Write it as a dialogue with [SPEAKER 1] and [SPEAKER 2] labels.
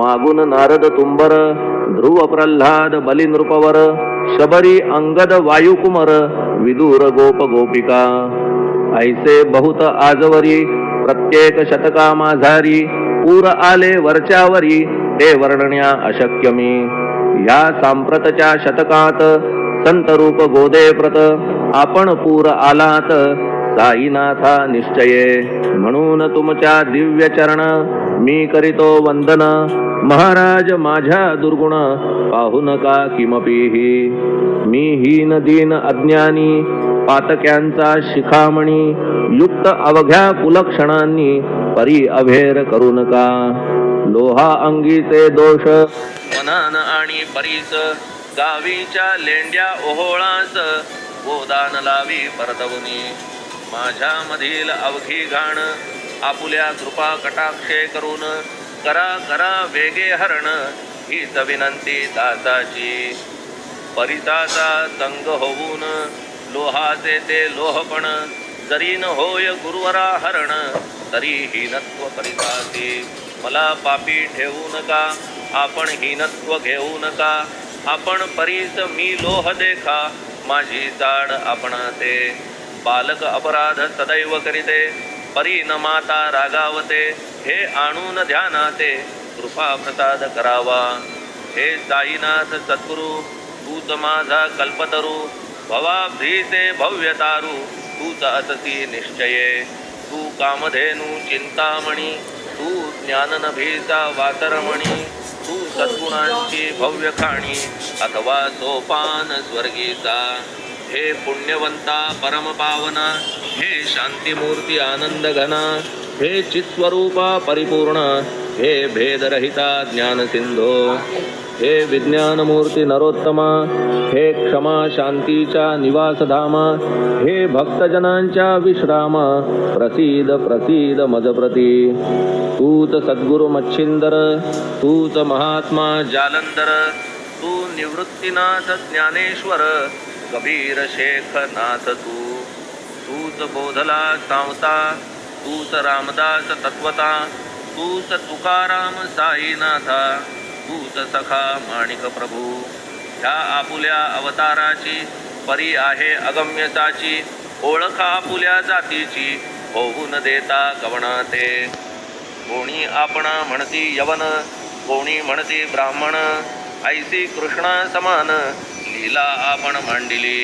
[SPEAKER 1] मागून नारद तुंबर ध्रुव प्रल्हाद बलिनृपवर शबरी अंगद वायुकुमर विदूर गोप गोपिका ऐसे बहुत आजवरी प्रत्येक शतका माझारी पूर आले वरच्यावरी ते वर्णण्या अशक्य मी या सांप्रतच्या शतकात संत रूप गोदे प्रत आपण पूर आलात साईनाथा निश्चये. म्हणून तुमच्या दिव्य चरण मी करीतो वंदन. महाराज माझ्या दुर्गुण पाहू नका किमपीही. मी हीन दीन अज्ञानी पातक्यांचा शिखामणी युक्त अवघ्या कुलक्षणांनी परी अभेर करू नका. लोहा अंगीचे दोष मनान आणि परीस गावीच्या लेंड्या ओहोळास गोदान लावी परतवनी. माझ्या मधील अवघी घाण आपुल्या कृपा कटाक्षे करून करा करा वेगे हरण हीच विनंती दासाची परिताचा संग होऊन लोहाचे ते लोहपण जरी न होय गुरुवरा हरण तरी हीनत्व परितासी मला पापी ठेवू नका आपण हीनत्व घेऊ नका आपण परीत मी लोह देखा माझी जाड आपणाते बालक अपराध सदैव करीते परी न माता रागावते हे आणून ध्यानाते कृपा प्रसाद करावा. हे साईनाथ सद्गुरु तूच माझा कल्पतरू भवा भ्रीते भव्यतारू तूच असती निश्चये. तू कामधेनु चिंतामणी तू ज्ञाननभीचा वातरमणी तू सद्गुणांची भव्य खाणी अथवा सोपान स्वर्गीचा हे पुण्यवंता परमपावना हे शांतिमूर्ती आनंद घना हे चित्स्वरूपा परिपूर्ण हे भेदरहिता ज्ञान सिंधो हे विज्ञानमूर्ती नरोत्तमा हे क्षमा शांतीच्या निवासधामा हे भक्तजनांच्या विश्राम प्रसीद प्रसीद मजप्रती. तूच सद्गुरु मच्छिंदर तूच महात्मा जालंदर तू निवृत्तीनाथ ज्ञानेश्वर कबीर शेख नाथ तू तूच बोधला सावता तूच रामदास तत्वता तूच तुकाराम साईनाथा तूच सखा माणिक प्रभू. ह्या आपुल्या अवताराची परी आहे अगम्यताची ओळख आपुल्या जातीची होऊन देता देता कवणाते कोणी आपणा म्हणती यवन कोणी म्हणती ब्राह्मण ऐसी कृष्णा समान ಲೀಲಾಪಣ ಮಂಡಿಲಿ